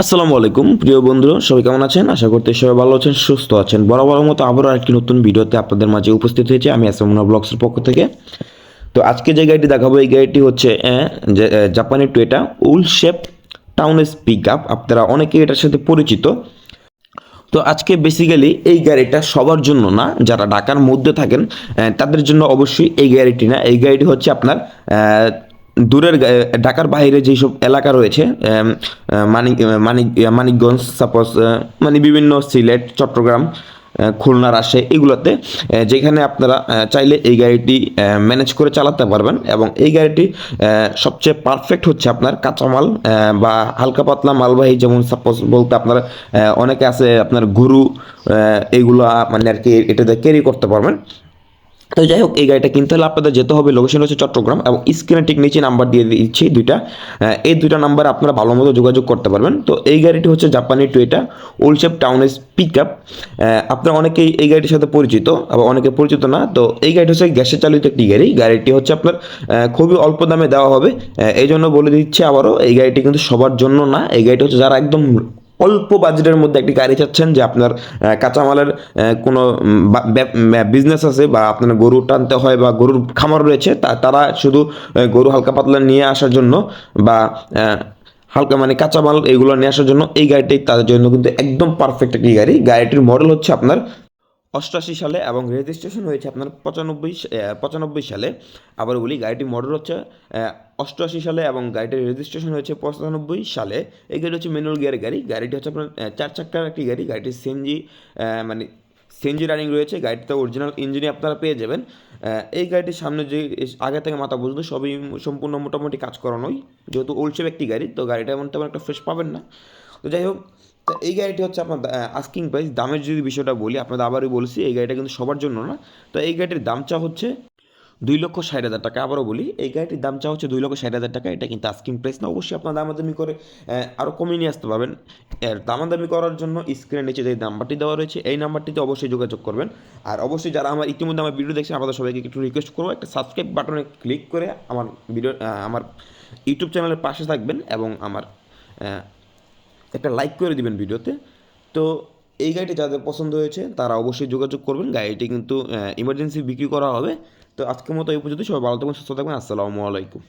আসসালামু আলাইকুম, প্রিয় বন্ধুরা, সবাই কেমন আছেন? আশা করতে সবাই ভালো আছেন, সুস্থ আছেন। বরাবর মতো আবারও আরেকটি নতুন ভিডিওতে আপনাদের মাঝে উপস্থিত হয়েছে আমি আসামুনা ব্লগসের পক্ষ থেকে। তো আজকে যে গাড়িটি দেখাবো, এই গাড়িটি হচ্ছে জাপানি টুয়েটা উল শেপ টাউনেস পিক আপ। আপনারা অনেকে এটার সাথে পরিচিত। তো আজকে বেসিক্যালি এই গাড়িটা সবার জন্য না, যারা ঢাকার মধ্যে থাকেন তাদের জন্য অবশ্যই এই গাড়িটি না। এই গাড়িটি হচ্ছে আপনার দূরের ঢাকার বাইরে যেসব এলাকা রয়েছে মানিক মানিক মানিকগঞ্জ, সাপোজ মানে বিভিন্ন সিলেট, চট্টগ্রাম খুলনা, রাজশাহী এগুলোতে যেখানে আপনারা চাইলে এই গাড়িটি ম্যানেজ করে চালাতে পারবেন এবং এই গাড়িটি সবচেয়ে পারফেক্ট হচ্ছে আপনার কাঁচামাল বা হালকা পাতলা মালবাহী যেমন সাপোজ বলতে আপনার অনেকে আছে আপনার গরু এগুলো মানে আর কি এটাতে ক্যারি করতে পারবেন। তো যাই হোক, এই গাড়িটা কিনতে হলে আপনাদের যেতে হবে। লোকেশন হচ্ছে চট্টগ্রাম এবং স্ক্রিনে ঠিক নিচে নাম্বার দিয়ে দিচ্ছি দুইটা। এই দুইটা নাম্বার আপনারা ভালো মতো যোগাযোগ করতে পারবেন। তো এই গাড়িটি হচ্ছে জাপানি টুয়েটা ওলশেপ টাউনের পিক আপ আপনারা অনেকেই এই গাড়িটির সাথে পরিচিত আবার অনেকে পরিচিত না। তো এই গাড়িটি হচ্ছে গ্যাসে চালিত একটি গাড়ি। গাড়িটি হচ্ছে আপনার খুবই অল্প দামে দেওয়া হবে। এই জন্য বলে দিচ্ছি আবারও, এই গাড়িটি কিন্তু সবার জন্য না। এই গাড়িটি হচ্ছে যারা একদম অল্প বাজেটের মধ্যে একটি গাড়ি চাচ্ছেন যে আপনার কাঁচামালের কোনো বিজনেস আছে বা আপনার গরু টানতে হয় বা গরুর খামার রয়েছে, তা, তারা শুধু গরু হালকা পাতলা নিয়ে আসার জন্য বা হালকা মানে কাঁচামাল এগুলো নিয়ে আসার জন্য এই গাড়িটি তাদের জন্য কিন্তু একদম পারফেক্ট একটি গাড়ি। গাড়িটির মডেল হচ্ছে আপনার অষ্টআশি সালে এবং রেজিস্ট্রেশন হয়েছে আপনার পঁচানব্বই পঁচানব্বই সালে। আবার বলি, গাড়িটি মডেল হচ্ছে অষ্টআশি সালে এবং গাড়িটির রেজিস্ট্রেশন হয়েছে পঁচানব্বই সালে। এই গাড়ি হচ্ছে ম্যানুয়াল গিয়ারের গাড়ি। গাড়িটি হচ্ছে আপনার চার চাক্কার একটি গাড়ি। গাড়িটির সিএনজি মানে সিএনজি রানিং রয়েছে। গাড়িটিতে অরিজিনাল ইঞ্জিনে আপনারা পেয়ে যাবেন। এই গাড়িটির সামনে যে আগে থেকে মাথা পর্যন্ত সবই সম্পূর্ণ মোটামুটি কাজ করানোই। যেহেতু ওল্ড শেপ একটি গাড়ি, তো গাড়িটা এমন তেমন একটা ফ্রেশ পাবেন না। তো যাই হোক তো এই গাড়িটি হচ্ছে আপনার আস্কিং প্রাইস দামের যদি বিষয়টা বলি, আপনাদের আবারই বলছি, এই গাড়িটা কিন্তু সবার জন্য না। তো এই গাড়িটির দাম চা হচ্ছে দুই লক্ষ ষাট হাজার টাকা, আবারও বলি, এই গাড়িটির দাম চা হচ্ছে দুই লক্ষ ষাট হাজার টাকা, এটা কিন্তু আস্কিং প্রাইস না। অবশ্যই আপনার দামাদামি করে আরও কমিয়ে নিয়ে আসতে পারবেন। এর দামাদামি করার জন্য স্ক্রিনের নিচে যে নাম্বারটি দেওয়া রয়েছে, এই নাম্বারটিতে অবশ্যই যোগাযোগ করবেন। আর অবশ্যই যারা আমার ইতিমধ্যে আমার ভিডিও দেখছেন, আপনাদের সবাইকে একটু রিকোয়েস্ট করব, একটা সাবস্ক্রাইব বাটনে ক্লিক করে আমার ভিডিও আমার ইউটিউব চ্যানেলের পাশে থাকবেন এবং আমার একটা লাইক করে দিবেন ভিডিওতে। তো এই গাড়িটি যাদের পছন্দ হয়েছে, তারা অবশ্যই যোগাযোগ করবেন। গাড়িটি কিন্তু ইমার্জেন্সি বিক্রি করা হবে। তো আজকের মতো এই পর্যন্ত সবাই ভালো থাকবেন, সুস্থ থাকবেন। আসসালামু আলাইকুম।